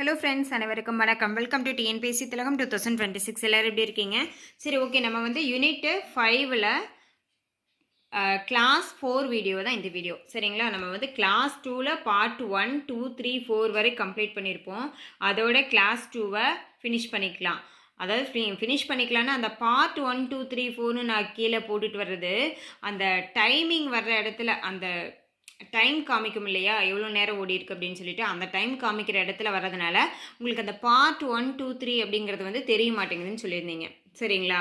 Hello friends அனைவருக்கும் வணக்கம். Welcome to TNPSC Thilagam two thousand twenty six எல்லோரும் எப்படி இருக்கீங்க? சரி ஓகே நம்ம வந்து யூனிட்டு ஃபைவ்ல கிளாஸ் ஃபோர் வீடியோ தான் இந்த வீடியோ சரிங்களா? நம்ம வந்து கிளாஸ் டூவில் part one two three four வரை கம்ப்ளீட் பண்ணியிருப்போம் அதோட கிளாஸ் டூவை ஃபினிஷ் பண்ணிக்கலாம். அதாவது ஃபினிஷ் பண்ணிக்கலாம்னா அந்த பார்ட் ஒன் டூ த்ரீ ஃபோர்னு நான் கீழே போட்டுட்டு வர்றது அந்த டைமிங் வர்ற இடத்துல அந்த டைம் காமிக்கும் இல்லையா? எவ்வளோ நேரம் ஓடி இருக்கு அப்படின்னு சொல்லிட்டு அந்த டைம் காமிக்கிற இடத்துல வர்றதுனால உங்களுக்கு அந்த பார்ட் ஒன் டூ த்ரீ அப்படிங்கிறது வந்து தெரிய மாட்டேங்குதுன்னு சொல்லியிருந்தீங்க. சரிங்களா?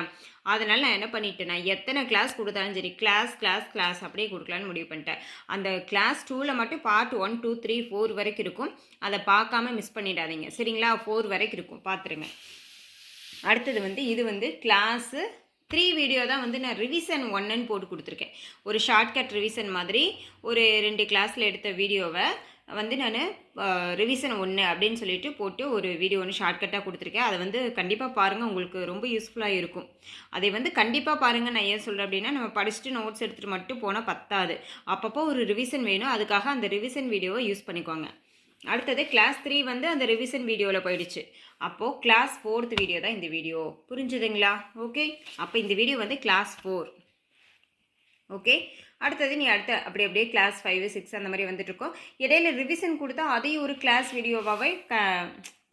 அதனால நான் என்ன பண்ணிட்டேன் நான் எத்தனை கிளாஸ் கொடுத்தாலும் சரி கிளாஸ் கிளாஸ் கிளாஸ் அப்படியே கொடுக்கலான்னு முடிவு பண்ணிட்டேன். அந்த கிளாஸ் டூவில் மட்டும் part one two three four வரைக்கும் இருக்கும். அதை பார்க்காம மிஸ் பண்ணிடாதீங்க. சரிங்களா? ஃபோர் வரைக்கும் இருக்கும். பார்த்துருங்க. அடுத்தது வந்து இது வந்து கிளாஸு த்ரீ வீடியோ தான் வந்து நான் ரிவிஷன் ஒன்னுன்னு போட்டு கொடுத்துருக்கேன். ஒரு ஷார்ட்கட் ரிவிஷன் மாதிரி ஒரு ரெண்டு கிளாஸில் எடுத்த வீடியோவை வந்து நான் ரிவிஷன் ஒன்று அப்படின்னு சொல்லிட்டு போட்டு ஒரு வீடியோ ஒன்று ஷார்ட்கட்டாக கொடுத்துருக்கேன். அதை வந்து கண்டிப்பாக பாருங்கள் உங்களுக்கு ரொம்ப யூஸ்ஃபுல்லாக இருக்கும். அதை வந்து கண்டிப்பாக பாருங்கள் நான் ஏன் சொல்கிறேன் அப்படின்னா நம்ம படிச்சுட்டு நோட்ஸ் எடுத்துகிட்டு மட்டும் போனால் பத்தாது. அப்பப்போ ஒரு ரிவிஷன் வேணும் அதுக்காக அந்த ரிவிஷன் வீடியோவை யூஸ் பண்ணிக்கோங்க. அடுத்தது கிளாஸ் த்ரீ வந்து அந்த ரிவிஷன் வீடியோவில் போயிடுச்சு. அப்போது கிளாஸ் ஃபோர்த் வீடியோ தான் இந்த வீடியோ புரிஞ்சுதுங்களா? ஓகே அப்போ இந்த வீடியோ வந்து கிளாஸ் ஃபோர் ஓகே அடுத்தது நீ அடுத்த அப்படி அப்படியே கிளாஸ் ஃபைவ் சிக்ஸ் அந்த மாதிரி வந்துட்டுருக்கோம் இடையில ரிவிஷன் கொடுத்தா அதையும் ஒரு கிளாஸ் வீடியோவாகவே க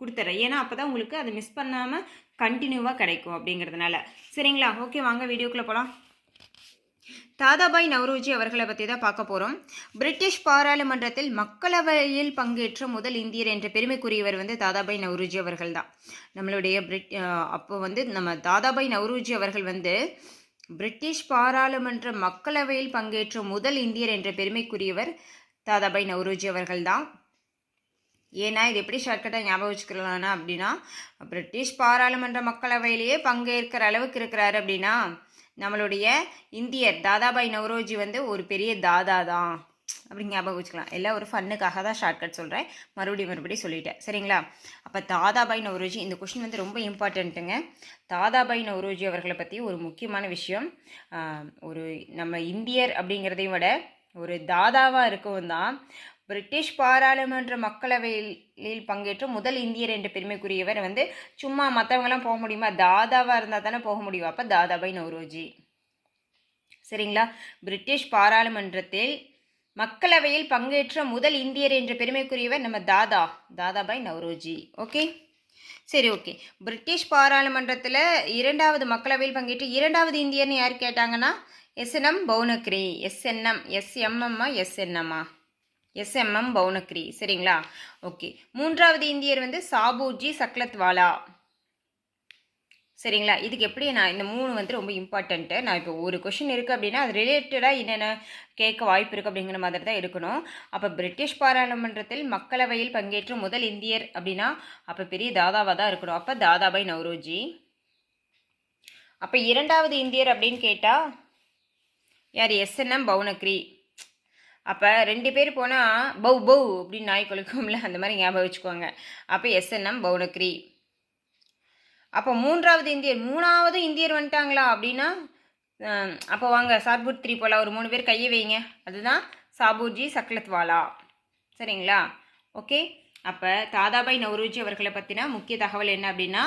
கொடுத்துட்றேன் ஏன்னா அப்போ தான் உங்களுக்கு அதை மிஸ் பண்ணாமல் கண்டினியூவாக கிடைக்கும் அப்படிங்கிறதுனால. சரிங்களா? ஓகே வாங்க வீடியோக்குள்ளே போகலாம் தாதாபாய் நவ்ரோஜி அவர்களை பற்றி தான் பார்க்க போகிறோம் பிரிட்டிஷ் பாராளுமன்றத்தில் மக்களவையில் பங்கேற்ற முதல் இந்தியர் என்ற பெருமைக்குரியவர் வந்து தாதாபாய் நவ்ரோஜி அவர்கள் தான். நம்மளுடைய பிரிட் அப்போ வந்து நம்ம தாதாபாய் நவ்ரோஜி அவர்கள் வந்து பிரிட்டிஷ் பாராளுமன்ற மக்களவையில் பங்கேற்ற முதல் இந்தியர் என்ற பெருமைக்குரியவர் தாதாபாய் நவ்ரோஜி அவர்கள் தான். ஏன்னா இது எப்படி ஷார்ட்கட்டாக ஞாபகம் வச்சுக்கலாம்னா அப்படின்னா பிரிட்டிஷ் பாராளுமன்ற மக்களவையிலேயே பங்கேற்கிற அளவுக்கு இருக்கிறாரு அப்படின்னா நம்மளுடைய இந்தியர் தாதாபாய் நவ்ரோஜி வந்து ஒரு பெரிய தாதா தான் அப்படி ஞாபகம் வச்சுக்கலாம். எல்லாம் ஒரு ஃபன்னுக்காக தான் ஷார்ட்கட் சொல்கிறேன் மறுபடியும் மறுபடியும் சொல்லிட்டேன். சரிங்களா? அப்போ தாதாபாய் நவ்ரோஜி இந்த கொஷின் வந்து ரொம்ப இம்பார்ட்டண்ட்டுங்க தாதாபாய் நவ்ரோஜி அவர்களை பற்றி ஒரு முக்கியமான விஷயம். ஒரு நம்ம இந்தியர் அப்படிங்கிறதையும் விட ஒரு தாதாவாக இருக்கவும் தான் பிரிட்டிஷ் பாராளுமன்ற மக்களவையில் பங்கேற்ற முதல் இந்தியர் என்ற பெருமைக்குரியவர் வந்து சும்மா மற்றவங்களாம் போக முடியுமா? தாதாவாக இருந்தால் தானே போக முடியும். அப்போ தாதாபாய் நவ்ரோஜி சரிங்களா? பிரிட்டிஷ் பாராளுமன்றத்தில் மக்களவையில் பங்கேற்ற முதல் இந்தியர் என்ற பெருமைக்குரியவர் நம்ம தாதா தாதாபாய் நவ்ரோஜி ஓகே? சரி ஓகே. பிரிட்டிஷ் பாராளுமன்றத்தில் இரண்டாவது மக்களவையில் பங்கேற்று இரண்டாவது இந்தியர்னு யார் கேட்டாங்கன்னா எஸ்என்எம் பவுனக்ரி எஸ்என்எம் எஸ்எம்எம்மா எஸ்என்எம்மா எஸ்எம்எம் பவுனக்ரி சரிங்களா? ஓகே மூன்றாவது இந்தியர் வந்து சாபூர்ஜி சக்லத்வாலா. சரிங்களா? இதுக்கு எப்படி நான் இந்த மூணு வந்து ரொம்ப இம்பார்ட்டண்ட்டு நான் இப்போ ஒரு கொஷின் இருக்குது அப்படின்னா அது ரிலேட்டடாக என்னென்ன கேட்க வாய்ப்பு இருக்குது அப்படிங்கிற மாதிரி தான் எடுக்கணும் அப்போ பிரிட்டிஷ் பாராளுமன்றத்தில் மக்களவையில் பங்கேற்ற முதல் இந்தியர் அப்படின்னா அப்போ பெரிய தாதாவாக தான் இருக்கணும். அப்போ தாதாபாய் நவ்ரோஜி. அப்போ இரண்டாவது இந்தியர் அப்படின்னு கேட்டால் யார்? எஸ்என்எம் பவுனக்ரி அப்போ ரெண்டு பேர் போனால் பௌ பௌ அப்படின்னு நாய் கொழுக்கும்ல அந்த மாதிரி ஞாபகம் வச்சுக்கோங்க. அப்போ எஸ்என்எம் பவுனக்ரி அப்போ மூன்றாவது இந்தியர் மூணாவது இந்தியர் வந்துட்டாங்களா அப்படின்னா அப்போ வாங்க சாத்பூர் த்ரீ போல ஒரு மூணு பேர் கையை வைங்க. அதுதான் சாபூர்ஜி சக்லத்வாலா. சரிங்களா? ஓகே? அப்போ தாதாபாய் நவ்ரோஜி அவர்களை பற்றின முக்கிய தகவல் என்ன அப்படின்னா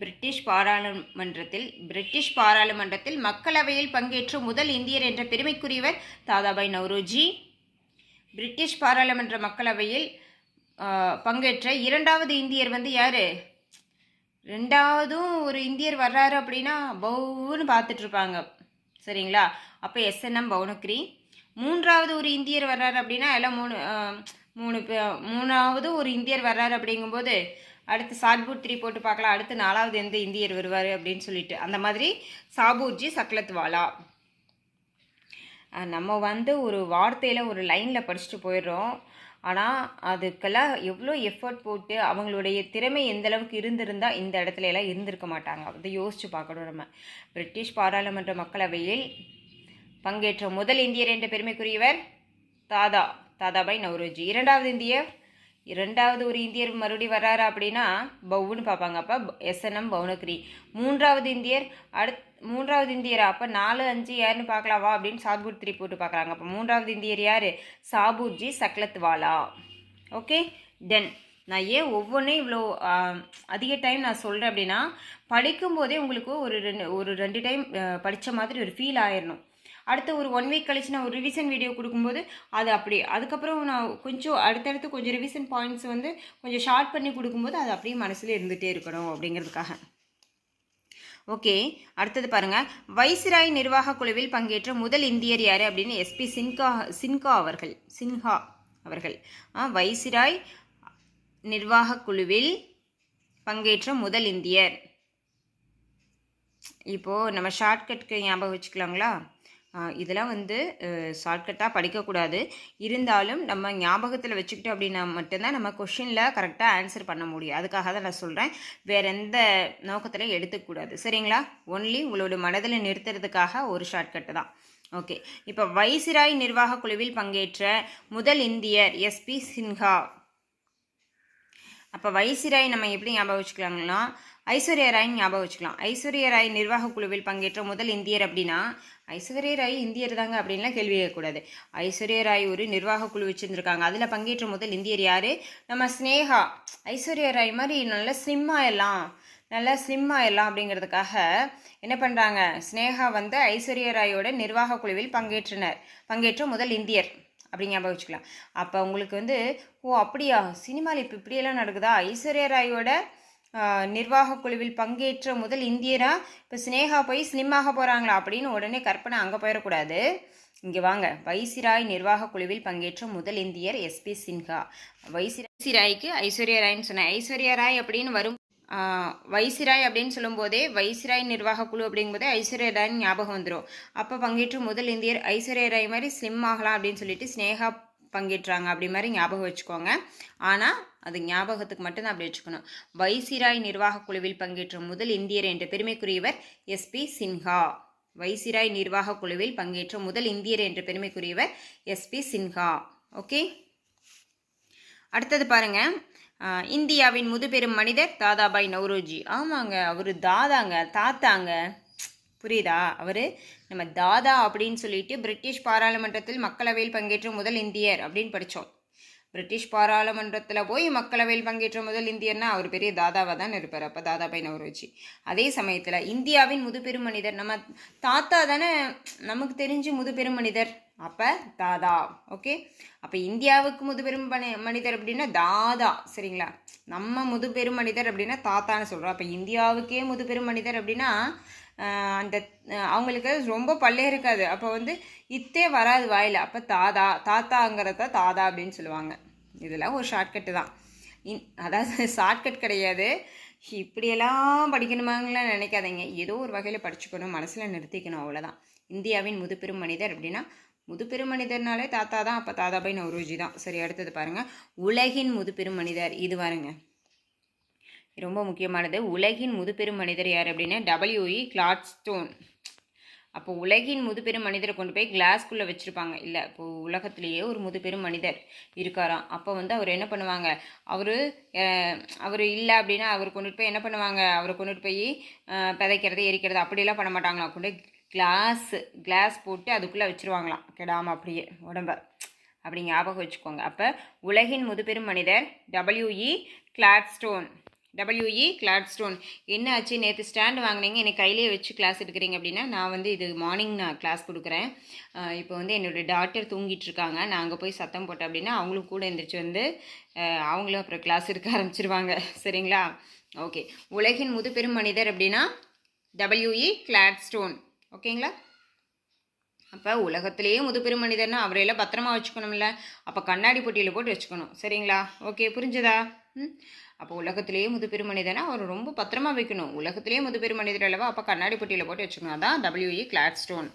பிரிட்டிஷ் பாராளுமன்றத்தில் பிரிட்டிஷ் பாராளுமன்றத்தில் மக்களவையில் பங்கேற்ற முதல் இந்தியர் என்ற பெருமைக்குரியவர் தாதாபாய் நவ்ரோஜி. பிரிட்டிஷ் பாராளுமன்ற மக்களவையில் பங்கேற்ற இரண்டாவது இந்தியர் வந்து யார்? ரெண்டாவதும் ஒரு இந்தியர் வர்றாரு அப்படின்னா பவுன்னு பார்த்துட்ருப்பாங்க. சரிங்களா? அப்போ எஸ்என்எம் பவுனுக்ரி மூன்றாவது ஒரு இந்தியர் வர்றாரு அப்படின்னா எல்லாம் மூணு மூணு மூணாவது ஒரு இந்தியர் வர்றாரு அப்படிங்கும்போது அடுத்து சாட்பூட் த்ரீ போட்டு பார்க்கலாம். அடுத்து நாலாவது எந்த இந்தியர் வருவார் அப்படின்னு சொல்லிட்டு. அந்த மாதிரி சாபூர்ஜி சக்லத்வாலா. நம்ம வந்து ஒரு வார்த்தையில் ஒரு லைனில் படிச்சுட்டு போயிடுறோம். ஆனால் அதுக்கெல்லாம் எவ்வளோ எஃபர்ட் போட்டு அவங்களுடைய திறமை எந்த அளவுக்கு இருந்திருந்தால் இந்த இடத்துல எல்லாம் இருந்திருக்க மாட்டாங்க. அதை யோசித்து பார்க்கணும் நம்ம. பிரிட்டிஷ் பாராளுமன்ற மக்களவையில் பங்கேற்ற முதல் இந்தியர் என்ற பெருமைக்குரியவர் தாதா. தாதாபாய் நவ்ரோஜி இரண்டாவது இந்தியர் இரண்டாவது ஒரு இந்தியர் மறுபடி வர்றாரு அப்படின்னா பவுன்னு பார்ப்பாங்க. அப்போ எஸ்என்எம் பவுனகிரி. மூன்றாவது இந்தியர் அடுத் மூன்றாவது இந்தியர்? அப்போ நாலு அஞ்சு யாருன்னு பார்க்கலாவா அப்படின்னு சாபூர் த்ரீ போட்டு பார்க்குறாங்க. அப்போ மூன்றாவது இந்தியர் யார்? சாபூர்ஜி சக்லத்வாலா. ஓகே? தென் நான் ஏன் ஒவ்வொன்றும் இவ்வளோ அதிக டைம் நான் சொல்கிறேன் அப்படின்னா படிக்கும்போதே உங்களுக்கு ஒரு ரெண்டு ஒரு ரெண்டு டைம் படித்த மாதிரி ஒரு ஃபீல் ஆயிடணும் அடுத்து ஒரு ஒன் வீக் கழிச்சு நான் ஒரு ரிவிஷன் வீடியோ கொடுக்கும்போது அது அப்படி அதுக்கப்புறம் நான் கொஞ்சம் அடுத்தடுத்து கொஞ்சம் ரிவிஷன் பாயிண்ட்ஸ் வந்து கொஞ்சம் ஷார்ட் பண்ணி கொடுக்கும்போது அது அப்படியே மனசில் இருந்துகிட்டே இருக்கணும் அப்படிங்கிறதுக்காக. ஓகே அடுத்தது பாருங்க. வைசிராய் நிர்வாக குழுவில் பங்கேற்ற முதல் இந்தியர் யார் அப்படின்னு எஸ்பி சின்கா சின்கா அவர்கள் சின்ஹா அவர்கள். ஆ, வைசிராய் நிர்வாக குழுவில் பங்கேற்ற முதல் இந்தியர். இப்போது நம்ம ஷார்ட்கட்க்கு ஞாபகம் வச்சுக்கலாங்களா? இதெல்லாம் வந்து ஷார்ட்கட்டாக படிக்கக்கூடாது. இருந்தாலும் நம்ம ஞாபகத்தில் வச்சுக்கிட்டோம் அப்படின்னா மட்டும்தான் நம்ம கொஷினில் கரெக்டாக ஆன்சர் பண்ண முடியும். அதுக்காக தான் நான் சொல்கிறேன் வேற எந்த நோக்கத்தில் எடுத்துக்கூடாது சரிங்களா? ஒன்லி உங்களோட மனதில் நிறுத்துறதுக்காக ஒரு ஷார்ட்கட்டு தான். ஓகே இப்போ வைசிராய் நிர்வாக குழுவில் பங்கேற்ற முதல் இந்தியர் எஸ்பி சின்ஹா அப்போ வைசிராய் நம்ம எப்படி ஞாபகம் வச்சுக்கலாங்கன்னா ஐஸ்வர்யா ராய் ஞாபகம் வச்சுக்கலாம். ஐஸ்வர்யா ராய் நிர்வாக குழுவில் பங்கேற்ற முதல் இந்தியர் அப்படின்னா ஐஸ்வர்யா ராய் இந்தியர் தாங்க அப்படின்லாம் கேள்வி கேட்கக்கூடாது. ஐஸ்வர்யா ராய் ஒரு நிர்வாக குழு வச்சுருந்துருக்காங்க. அதில் பங்கேற்ற முதல் இந்தியர் யார்? நம்ம ஸ்னேகா. ஐஸ்வர்யா ராய் மாதிரி நல்லா ஸ்லிம்மாக எல்லாம் நல்லா ஸ்லிம்மாக எல்லாம் அப்படிங்கிறதுக்காக என்ன பண்ணுறாங்க ஸ்னேகா வந்து ஐஸ்வர்யா ராயோட நிர்வாக குழுவில் பங்கேற்றனர். பங்கேற்ற முதல் இந்தியர் அப்படி ஞாபகம் வச்சுக்கலாம். அப்போ உங்களுக்கு வந்து ஓ அப்படியா? சினிமாவில் இப்போ இப்படியெல்லாம் நடக்குதா? ஐஸ்வர்யா ராயோட நிர்வாக குழுவில் பங்கேற்ற முதல் இந்தியரா? இப்போ ஸ்னேகா போய் ஸ்லிம்மாக போகிறாங்களா அப்படின்னு உடனே கற்பனை அங்கே போயிடக்கூடாது. இங்கே வாங்க. வைசிராய் நிர்வாக குழுவில் பங்கேற்ற முதல் இந்தியர் எஸ்பி சின்ஹா. வைசிராய் வைசிராய்க்கு ஐஸ்வர்யா ராய்னு சொன்னேன். ஐஸ்வர்யா ராய் அப்படின்னு வரும் வைசிராய் அப்படின்னு சொல்லும்போதே வைசிராய் நிர்வாக குழு அப்படிங்கும்போதே ஐஸ்வர்யா ராய் ஞாபகம் வந்துடும் அப்போ பங்கேற்ற முதல் இந்தியர் ஐஸ்வர்யா ராய் மாதிரி ஸ்லிம் ஆகலாம் அப்படின்னு சொல்லிட்டு ஸ்னேகா பங்கேற்றாங்க அப்படி மாதிரி ஞாபகம் வச்சுக்கோங்க. ஆனால் அது ஞாபகத்துக்கு மட்டும்தான் அப்படி வச்சுக்கணும். வைசிராய் நிர்வாக குழுவில் பங்கேற்ற முதல் இந்தியர் என்ற பெருமைக்குரியவர் எஸ்பி சின்ஹா. வைசிராய் நிர்வாக குழுவில் பங்கேற்ற முதல் இந்தியர் என்ற பெருமைக்குரியவர் எஸ்பி சின்ஹா. ஓகே? அடுத்தது பாருங்க. இந்தியாவின் முதுபெரும் மனிதர் தாதாபாய் நவ்ரோஜி. ஆமாங்க அவர் தாதாங்க தாத்தாங்க. புரியுதா? அவர் நம்ம தாதா அப்படின்னு சொல்லிட்டு பிரிட்டிஷ் பாராளுமன்றத்தில் மக்களவையில் பங்கேற்ற முதல் இந்தியர் அப்படின்னு படித்தோம் பிரிட்டிஷ் பாராளுமன்றத்தில் போய் மக்களவையில் பங்கேற்ற முதல் இந்தியர்னா அவர் பெரிய தாதாவாக தான் இருப்பார். அப்போ தாதாபாய் நவரோஜி அதே சமயத்தில் இந்தியாவின் முதுபெரும் மனிதர் நம்ம தாத்தா தானே நமக்கு தெரிஞ்சு முதுபெரும் மனிதர். அப்போ தாதா ஓகே அப்போ இந்தியாவுக்கு முதுபெரும் பணி மனிதர் அப்படின்னா தாதா சரிங்களா? நம்ம முதுபெரும் மனிதர் அப்படின்னா தாத்தான்னு சொல்கிறோம் அப்போ இந்தியாவுக்கே முதுபெரும் மனிதர் அப்படின்னா அந்த அவங்களுக்கு ரொம்ப பல்லே இருக்காது. அப்போ வந்து இத்தே வராது வாயில். அப்போ தாதா தாத்தாங்கிறத தாதா அப்படின்னு சொல்லுவாங்க. இதெல்லாம் ஒரு ஷார்ட்கட்டு தான். இன் அதாவது ஷார்ட்கட் கிடையாது. இப்படியெல்லாம் படிக்கணுமாங்களாம் நினைக்காதீங்க. ஏதோ ஒரு வகையில் படிச்சுக்கணும் மனசில் நிறுத்திக்கணும் அவ்வளோதான் இந்தியாவின் முதுபெரும் மனிதர் அப்படின்னா முதுபெரும் மனிதர்னாலே தாத்தா தான் அப்போ தாதாபாய் நவ்ரோஜி தான். சரி அடுத்தது பாருங்கள் உலகின் முதுபெரும் மனிதர் இது பாருங்கள் ரொம்ப முக்கியமானது. உலகின் முதுபெரும் மனிதர் யார் அப்படின்னா டபிள்யூஇ கிளாட்ஸ்டோன் அப்போ உலகின் முதுபெரும் மனிதரை கொண்டு போய் கிளாஸ்குள்ளே வச்சுருப்பாங்க. இல்லை இப்போ உலகத்திலேயே ஒரு முதுபெரும் மனிதர் இருக்காராம். அப்போ வந்து அவர் என்ன பண்ணுவாங்க? அவர் அவர் இல்லை அப்படின்னா அவர் கொண்டுட்டு போய் என்ன பண்ணுவாங்க? அவரை கொண்டுட்டு போய் பிதைக்கிறது எரிக்கிறது அப்படியெல்லாம் பண்ண மாட்டாங்களாம். கொண்டு கிளாஸ் கிளாஸ் போட்டு அதுக்குள்ளே வச்சுருவாங்களாம். கெடாமல் அப்படியே உடம்ப. அப்படி ஞாபகம் வச்சுக்கோங்க. அப்போ உலகின் முதுபெரும் மனிதர் டபிள்யூஇ கிளாட்ஸ்டோன் டபிள்யூஇ கிளாட்ஸ்டோன் என்ன ஆச்சு? நேற்று ஸ்டாண்ட் வாங்கினீங்க. எனக்கு கையிலேயே வச்சு கிளாஸ் எடுக்கிறீங்க அப்படின்னா நான் வந்து இது மார்னிங் நான் கிளாஸ் கொடுக்குறேன். இப்போ வந்து என்னோடய டாக்டர் தூங்கிட்டு இருக்காங்க. நான் அங்கே போய் சத்தம் போட்டேன் அப்படின்னா அவங்களும் கூட எந்திரிச்சு வந்து அவங்களும் அப்புறம் கிளாஸ் எடுக்க ஆரம்பிச்சிருவாங்க. சரிங்களா? ஓகே உலகின் முதுபெரும் மனிதர் அப்படின்னா டபிள்யூஇ கிளாட்ஸ்டோன் ஓகேங்களா அப்போ உலகத்திலேயே முதுபெரும் மனிதர்னா அவரையெல்லாம் பத்திரமா வச்சுக்கணும்ல. அப்போ கண்ணாடி பொட்டியில் போட்டு வச்சுக்கணும். சரிங்களா? ஓகே புரிஞ்சுதா? ம்? அப்போ உலகத்திலேயே முதுபெரும் மனிதனா அவர் ரொம்ப பத்திரமா வைக்கணும். உலகத்திலேயே முதுபெரும் மனிதர் அல்லவா? அப்போ கண்ணாடி பொட்டியில் போட்டு வச்சுக்கணும். அதான் டபிள்யூஇ கிளாட்ஸ்டோன்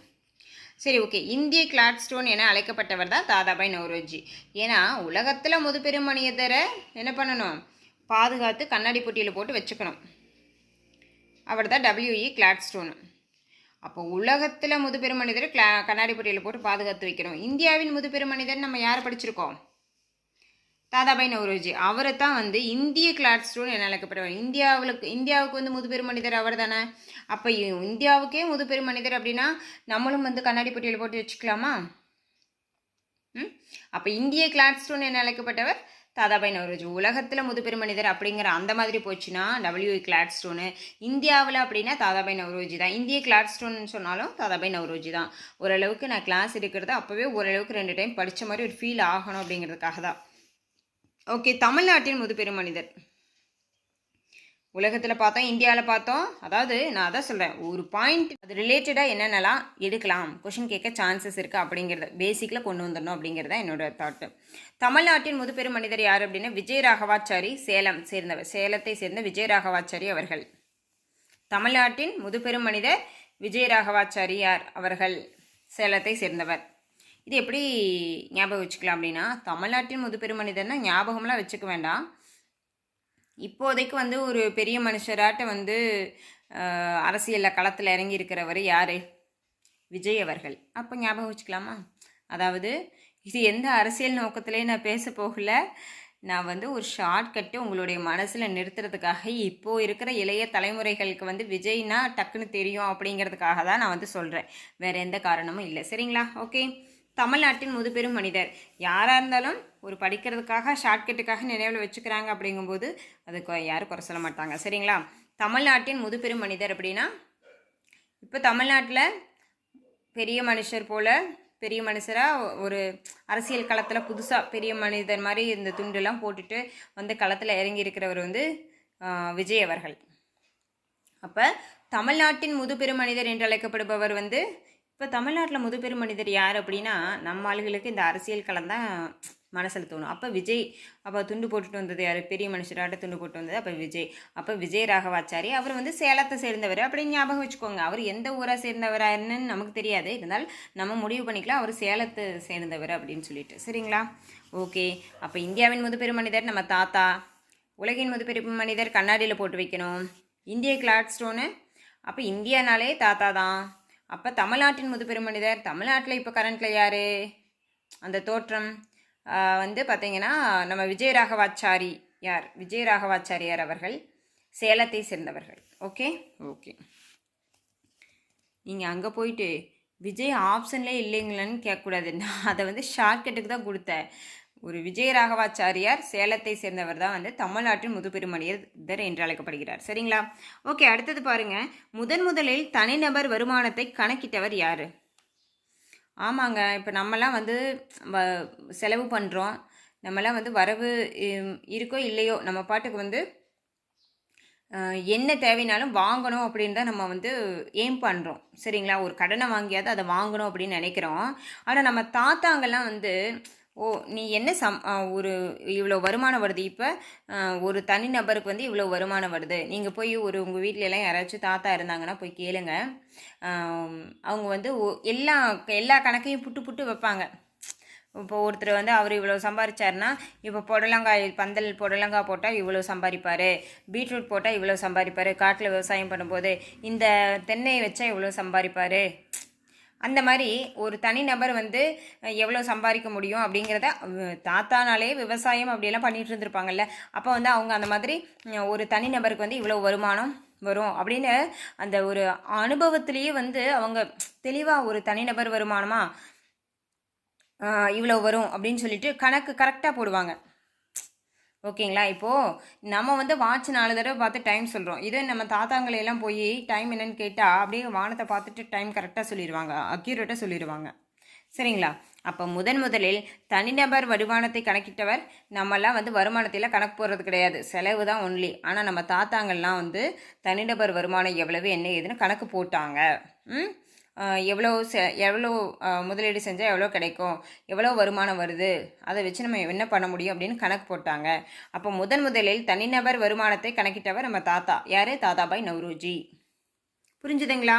சரி ஓகே இந்திய கிளாட்ஸ்டோன் என அழைக்கப்பட்டவர் தான் தாதாபாய் நவரோஜி. ஏன்னா உலகத்தில் முதுபெரும் மனிதரை என்ன பண்ணணும்? பாதுகாத்து கண்ணாடி பொட்டியில் போட்டு வச்சுக்கணும். அவர் தான் டபிள்யூஇ கிளாட்ஸ்டோன் அப்போ உலகத்தில் முதுபெரும் மனிதர் கிளா கண்ணாடி பொட்டியில் போட்டு பாதுகாத்து வைக்கிறோம் இந்தியாவின் முதுபெரும் மனிதர் நம்ம யாரை படிச்சிருக்கோம்? தாதாபாய் நவ்ரோஜி அவரை தான் வந்து இந்திய கிளாட்ஸ்டோன் என அழைக்கப்படுவார். இந்தியாவுக்கு இந்தியாவுக்கு வந்து முதுபெரும் மனிதர் அவர் தானே? அப்போ இந்தியாவுக்கே முதுபெரும் மனிதர் அப்படின்னா நம்மளும் வந்து கண்ணாடி பொட்டியில் போட்டு வச்சுக்கலாமா? ம்? அப்போ இந்திய கிளாட்ஸ்டோன் என அழைக்கப்பட்டவர் தாதாபாய் நவரோஜி உலகத்தில் முதுபெரும் மனிதர் அப்படிங்கிற அந்த மாதிரி போச்சுன்னா டபிள்யூ கிளாட் ஸ்டோனு இந்தியாவில் அப்படின்னா தாதாபாய் நவரோஜி தான். இந்திய கிளாட் ஸ்டோன்னு சொன்னாலும் தாதாபாய் நவரோஜி தான். ஓரளவுக்கு நான் கிளாஸ் எடுக்கிறது அப்போவே ஓரளவுக்கு ரெண்டு டைம் படித்த மாதிரி ஒரு ஃபீல் ஆகணும் அப்படிங்கிறதுக்காக தான். ஓகே தமிழ்நாட்டின் முதுபெரும் மனிதர். உலகத்தில் பார்த்தோம் இந்தியாவில் பார்த்தோம். அதாவது நான் அதான் சொல்கிறேன் ஒரு பாயிண்ட் அது ரிலேட்டடாக என்னென்னலாம் எடுக்கலாம்? கொஷின் கேட்க சான்சஸ் இருக்குது அப்படிங்கிறத பேசிக்கில் கொண்டு வந்துடணும் அப்படிங்கிறத என்னோட தாட்டு தமிழ்நாட்டின் முதுபெரும் மனிதர் யார் அப்படின்னா விஜய் ராகவாச்சாரி சேலம் சேர்ந்தவர் சேலத்தை சேர்ந்த விஜய் ராகவாச்சாரி அவர்கள். தமிழ்நாட்டின் முதுபெரும் மனிதர் விஜய் ராகவாச்சாரியார் அவர்கள் சேலத்தை சேர்ந்தவர். இது எப்படி ஞாபகம் வச்சுக்கலாம் அப்படின்னா தமிழ்நாட்டின் முதுபெரும் மனிதர்னா ஞாபகம்லாம் வச்சுக்க வேண்டாம். இப்போதைக்கு வந்து ஒரு பெரிய மனுஷராட்ட வந்து அரசியலில் களத்தில் இறங்கி இருக்கிறவர் யார்? விஜய் அவர்கள். அப்போ ஞாபகம் வச்சுக்கலாமா? அதாவது இது எந்த அரசியல் நோக்கத்திலையும் நான் பேச போகல. நான் வந்து ஒரு ஷார்ட்கட்டு உங்களுடைய மனசில் நிறுத்துறதுக்காக இப்போது இருக்கிற இளைய தலைமுறைகளுக்கு வந்து விஜய்னா டக்குன்னு தெரியும் அப்படிங்கிறதுக்காக தான் நான் வந்து சொல்கிறேன் வேறு எந்த காரணமும் இல்லை. சரிங்களா? ஓகே. தமிழ்நாட்டின் முதுபெரும் மனிதர். யாராக இருந்தாலும் ஒரு படிக்கிறதுக்காக ஷார்ட்கட்டுக்காக நினைவில் வச்சுக்கிறாங்க அப்படிங்கும்போது அது யாரும் குறை சொல்ல மாட்டாங்க. சரிங்களா? தமிழ்நாட்டின் முதுபெரும் மனிதர் அப்படின்னா இப்போ தமிழ்நாட்டில் பெரிய மனுஷர் போல் பெரிய மனுஷராக ஒரு அரசியல் களத்தில் புதுசாக பெரிய மனிதர் மாதிரி இந்த துண்டுலாம் போட்டுட்டு வந்து களத்தில் இறங்கி இருக்கிறவர் வந்து விஜய் அவர்கள். அப்போ தமிழ்நாட்டின் முதுபெரும் மனிதர் என்று அழைக்கப்படுபவர் வந்து இப்போ தமிழ்நாட்டில் முதுபெரும் மனிதர் யார் அப்படின்னா நம்ம ஆளுகளுக்கு இந்த அரசியல் களம் தான் மனசில் தோணும். அப்போ விஜய் அப்போ துண்டு போட்டுட்டு வந்தது யார்? பெரிய மனுஷராட்ட துண்டு போட்டு வந்தது அப்போ விஜய். அப்போ விஜய் ராகவாச்சாரி அவர் வந்து சேலத்தை சேர்ந்தவர். அப்படின்னு ஞாபகம் வச்சுக்கோங்க. அவர் எந்த ஊராக சேர்ந்தவராருன்னு நமக்கு தெரியாது. இருந்தால் நம்ம முடிவு பண்ணிக்கலாம். அவர் சேலத்தை சேர்ந்தவர் அப்படின்னு சொல்லிட்டு. சரிங்களா? ஓகே. அப்போ இந்தியாவின் முதுபெரும் மனிதர் நம்ம தாத்தா உலகின் முதுபெரும் மனிதர் கண்ணாடியில் போட்டு வைக்கணும். இந்திய கிளாட் ஸ்டோனு அப்போ இந்தியானாலே தாத்தா தான். அப்போ தமிழ்நாட்டின் முதுபெரும் மனிதர் தமிழ்நாட்டில் இப்போ கரண்ட்டில் யார்? அந்த தோற்றம் வந்து பார்த்திங்கன்னா நம்ம விஜயராகவாச்சாரி யார்? விஜயராகவாச்சாரியார் அவர்கள் சேலத்தை சேர்ந்தவர்கள். ஓகே? ஓகே. நீங்கள் அங்கே போயிட்டு விஜய் ஆப்ஷன்லேயே இல்லைங்களான்னு கேட்கக்கூடாது. நான் அதை வந்து ஷார்ட்கட்டுக்கு தான் கொடுத்தேன். ஒரு விஜயராகவாச்சாரியார் சேலத்தை சேர்ந்தவர் தான் வந்து தமிழ்நாட்டின் முதுபெருமணியர் என்று அழைக்கப்படுகிறார். சரிங்களா? ஓகே அடுத்தது பாருங்க. முதன் முதலில் தனிநபர் வருமானத்தை கணக்கிட்டவர் யார்? ஆமாங்க இப்போ நம்மலாம் வந்து வ செலவு பண்ணுறோம் நம்மலாம் வந்து வரவு இருக்கோ இல்லையோ நம்ம பாட்டுக்கு வந்து என்ன தேவைனாலும் வாங்கணும் அப்படின்னு தான் நம்ம வந்து எய்ம் பண்ணுறோம் சரிங்களா? ஒரு கடனை வாங்கியாவது அதை வாங்கணும் அப்படின்னு நினைக்கிறோம். ஆனால் நம்ம தாத்தாங்கெல்லாம் வந்து ஓ நீ என்ன சம் ஒரு இவ்வளோ வருமானம் வருது? இப்போ ஒரு தனி நபருக்கு வந்து இவ்வளோ வருமானம் வருது. நீங்கள் போய் ஒரு உங்கள் வீட்டிலலாம் யாராச்சும் தாத்தா இருந்தாங்கன்னா போய் கேளுங்க. அவங்க வந்து எல்லா எல்லா கணக்கையும் புட்டு புட்டு வைப்பாங்க. இப்போ ஒருத்தர் வந்து அவர் இவ்வளோ சம்பாதிச்சாருன்னா இப்போ புடலங்காய் பந்தல் புடலங்காய் போட்டால் இவ்வளோ சம்பாதிப்பார் பீட்ரூட் போட்டால் இவ்வளோ சம்பாதிப்பார் காட்டில் விவசாயம் பண்ணும்போது இந்த தென்னையை வச்சா இவ்வளோ சம்பாதிப்பார் அந்த மாதிரி ஒரு தனிநபர் வந்து எவ்வளோ சம்பாதிக்க முடியும் அப்படிங்கிறத தாத்தானாலே விவசாயம் அப்படியெல்லாம் பண்ணிகிட்டு இருந்திருப்பாங்கல்ல. அப்போ வந்து அவங்க அந்த மாதிரி ஒரு தனிநபருக்கு வந்து இவ்வளோ வருமானம் வரும் அப்படின்னு அந்த ஒரு அனுபவத்திலேயே வந்து அவங்க தெளிவாக ஒரு தனிநபர் வருமானமா இவ்வளோ வரும் அப்படின்னு சொல்லிட்டு கணக்கு கரெக்டாக போடுவாங்க. ஓகேங்களா? இப்போது நம்ம வந்து வாட்ச் நாலு தடவை பார்த்து டைம் சொல்கிறோம் இதே நம்ம தாத்தாங்களையெல்லாம் போய் டைம் என்னன்னு கேட்டால் அப்படியே வானத்தை பார்த்துட்டு டைம் கரெக்டாக சொல்லிடுவாங்க அக்யூரேட்டாக சொல்லிடுவாங்க சரிங்களா? அப்போ முதன் முதலில் தனிநபர் வருமானத்தை கணக்கிட்டவர் நம்மெல்லாம் வந்து வருமானத்தில் கணக்கு போடுறது கிடையாது. செலவு தான் ஒன்லி ஆனால் நம்ம தாத்தாங்கள்லாம் வந்து தனிநபர் வருமானம் எவ்வளவு என்ன ஏதுன்னு கணக்கு போட்டாங்க. ம்? எவ்வளோ செ எவ்வளோ முதலீடு செஞ்சால் எவ்வளோ கிடைக்கும்? எவ்வளோ வருமானம் வருது? அதை வச்சு நம்ம என்ன பண்ண முடியும் அப்படின்னு கணக்கு போட்டாங்க. அப்போ முதன் முதலில் தனிநபர் வருமானத்தை கணக்கிட்டவர் நம்ம தாத்தா. யார்? தாதாபாய் நவ்ரோஜி. புரிஞ்சுதுங்களா?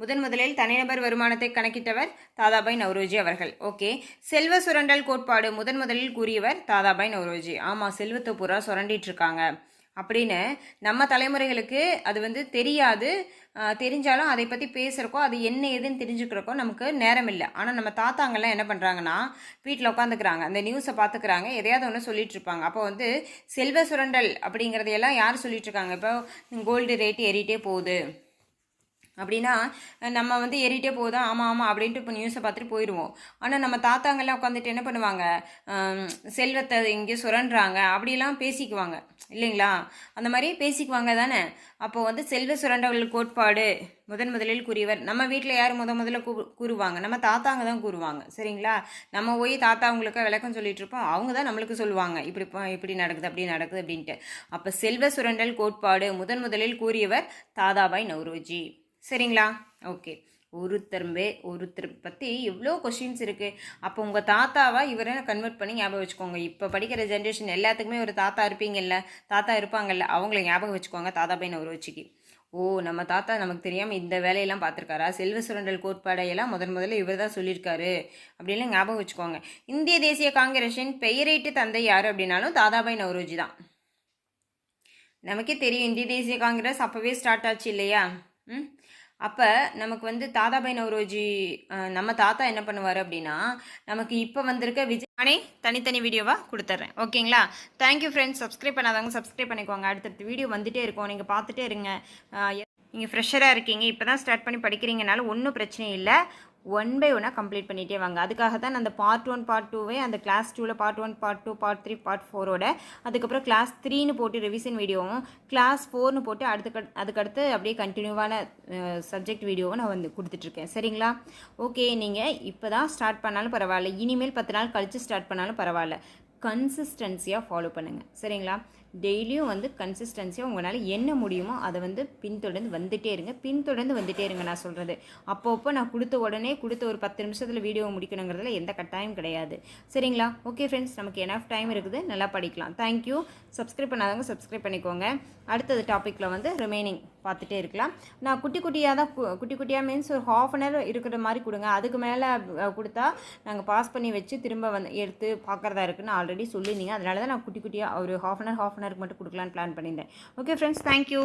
முதன் முதலில் தனிநபர் வருமானத்தை கணக்கிட்டவர் தாதாபாய் நவ்ரோஜி அவர்கள். ஓகே. செல்வ சுரண்டல் கோட்பாடு முதன் முதலில் கூறியவர் தாதாபாய் நவ்ரோஜி. ஆமாம் செல்வத்தை பூரா சுரண்டிட்டு இருக்காங்க. அப்படின்னு நம்ம தலைமுறைகளுக்கு அது வந்து தெரியாது. தெரிஞ்சாலும் அதை பற்றி பேசுகிறக்கோ அது என்ன ஏதுன்னு தெரிஞ்சுக்கிறக்கோ நமக்கு நேரம் இல்லை. ஆனால் நம்ம தாத்தாங்கெல்லாம் என்ன பண்ணுறாங்கன்னா வீட்டில் உட்காந்துக்கிறாங்க அந்த நியூஸை பார்த்துக்கிறாங்க எதையாவது ஒன்று சொல்லிட்டு இருப்பாங்க அப்போ வந்து செல்வ சுரண்டல் அப்படிங்கிறதையெல்லாம் யார் சொல்லிட்டு இருக்காங்க இப்போ கோல்டு ரேட்டு ஏறிட்டே போகுது. அப்படின்னா நம்ம வந்து ஏறிட்டே போதும் ஆமாம் ஆமாம் அப்படின்ட்டு இப்போ நியூஸை பார்த்துட்டு போயிடுவோம் ஆனால் நம்ம தாத்தாங்கெல்லாம் உட்காந்துட்டு என்ன பண்ணுவாங்க? செல்வத்தை இங்கே சுரண்டுறாங்க அப்படிலாம் பேசிக்குவாங்க. இல்லைங்களா? அந்த மாதிரி பேசிக்குவாங்க தானே? அப்போ வந்து செல்வ சுரண்டவர்கள் கோட்பாடு முதன் முதலில் கூறியவர். நம்ம வீட்டில் யார் முத முதல்ல கூ கூறுவாங்க? நம்ம தாத்தாங்க தான் கூறுவாங்க. சரிங்களா? நம்ம போய் தாத்தா அவங்களுக்கு விளக்கம் சொல்லிட்டு இருப்போம். அவங்க தான் நம்மளுக்கு சொல்லுவாங்க. இப்படி இப்படி நடக்குது அப்படி நடக்குது அப்படின்ட்டு. அப்போ செல்வ சுரண்டல் கோட்பாடு முதன் முதலில் கூறியவர் தாதாபாய் நவ்ரோஜி சரிங்களா? ஓகே. ஒருத்தர் ஒருத்தர் பற்றி எவ்வளோ கொஷின்ஸ் இருக்குது அப்போ உங்கள் தாத்தாவாக இவரை கன்வெர்ட் பண்ணி ஞாபகம் வச்சுக்கோங்க. இப்போ படிக்கிற ஜென்ரேஷன் எல்லாத்துக்குமே ஒரு தாத்தா இருப்பீங்கல்ல? தாத்தா இருப்பாங்கல்ல? அவங்கள ஞாபகம் வச்சுக்கோங்க. தாதாபாய் நவ்ரோஜிக்கு ஓ நம்ம தாத்தா நமக்கு தெரியாமல் இந்த வேலையெல்லாம் பார்த்துருக்காரா? செல்வ சுரண்டல் கோட்பாடையெல்லாம் முதன் முதல்ல இவர் தான் சொல்லியிருக்காரு. அப்படின்லாம் ஞாபகம் வச்சுக்கோங்க. இந்திய தேசிய காங்கிரஸின் பெயரிட்டு தந்தை யார் அப்படின்னாலும் தாதாபாய் நவரோஜி தான். நமக்கே தெரியும் இந்திய தேசிய காங்கிரஸ் அப்போவே ஸ்டார்ட் ஆச்சு இல்லையா? ம்? அப்போ நமக்கு வந்து தாதாபாய் நவ்ரோஜி நம்ம தாத்தா என்ன பண்ணுவார் அப்படின்னா நமக்கு இப்போ வந்திருக்க விஜய் நானே தனித்தனி வீடியோவாக கொடுத்துட்றேன் ஓகேங்களா? தேங்க்யூ ஃப்ரெண்ட்ஸ் சப்ஸ்கிரைப் பண்ணாதவங்க சப்ஸ்கிரைப் பண்ணிக்கோங்க. அடுத்தடுத்த வீடியோ வந்துட்டே இருக்கும். நீங்கள் பார்த்துட்டே இருங்க. நீங்கள் ஃப்ரெஷராக இருக்கீங்க. இப்போ தான் ஸ்டார்ட் பண்ணி படிக்கிறீங்கனால ஒன்றும் பிரச்சனை இல்லை. ஒன் பை ஒன்னாக கம்ப்ளீட் பண்ணிகிட்டே வாங்க. அதுக்காக தான் அந்த பார்ட் ஒன் பார்ட் டூவே அந்த கிளாஸ் டூவில் part one part two part three part ஃபோரோட அதுக்கப்புறம் கிளாஸ் த்ரீன்னு போட்டு ரிவிஷன் வீடியோவும் கிளாஸ் ஃபோர்னு போட்டு அடுத்து அதுக்கடுத்து அப்படியே கண்டினியூவான சப்ஜெக்ட் வீடியோவும் நான் வந்து கொடுத்துட்ருக்கேன். சரிங்களா? ஓகே நீங்கள் இப்போ தான் ஸ்டார்ட் பண்ணாலும் பரவாயில்ல. இனிமேல் பத்து நாள் கழித்து ஸ்டார்ட் பண்ணாலும் பரவாயில்ல. கன்சிஸ்டன்சியாக ஃபாலோ பண்ணுங்கள் சரிங்களா? டெய்லியும் வந்து கன்சிஸ்டன்சியாக உங்களால் என்ன முடியுமோ அதை வந்து பின்தொடர்ந்து வந்துட்டே இருங்க. பின்தொடர்ந்து வந்துட்டே இருங்க நான் சொல்கிறது அப்பப்போ நான் கொடுத்த உடனே கொடுத்த ஒரு பத்து நிமிஷத்தில் வீடியோ முடிக்கணுங்கிறதுல எந்த கட்டாயம் கிடையாது. சரிங்களா? ஓகே ஃப்ரெண்ட்ஸ் நமக்கு எனஃப் டைம் இருக்குது. நல்லா படிக்கலாம். தேங்க்யூ சப்ஸ்கிரைப் பண்ணாதவங்க சப்ஸ்கிரைப் பண்ணிக்கோங்க. அடுத்தது டாப்பிக்கில் வந்து ரிமைனிங் பார்த்துட்டே இருக்கலாம். நான் குட்டி குட்டியாக தான் குட்டி குட்டியாக மீன்ஸ் ஒரு ஹாஃப் அன் ஹவர் இருக்கிற மாதிரி கொடுங்க. அதுக்கு மேலே கொடுத்தா நாங்கள் பாஸ் பண்ணி வச்சு திரும்ப வந்து எடுத்து பார்க்குறதா இருக்குன்னு ஆல்ரெடி சொல்லியிருந்தீங்க. அதனால தான் நான் குட்டி குட்டியாக ஒரு ஹாஃப் அன் ஹவர் ஹாஃப் பார்ட்னருக்கு மட்டும் கொடுக்கலான்னு பிளான் பண்ணியிருந்தேன். Okay friends thank you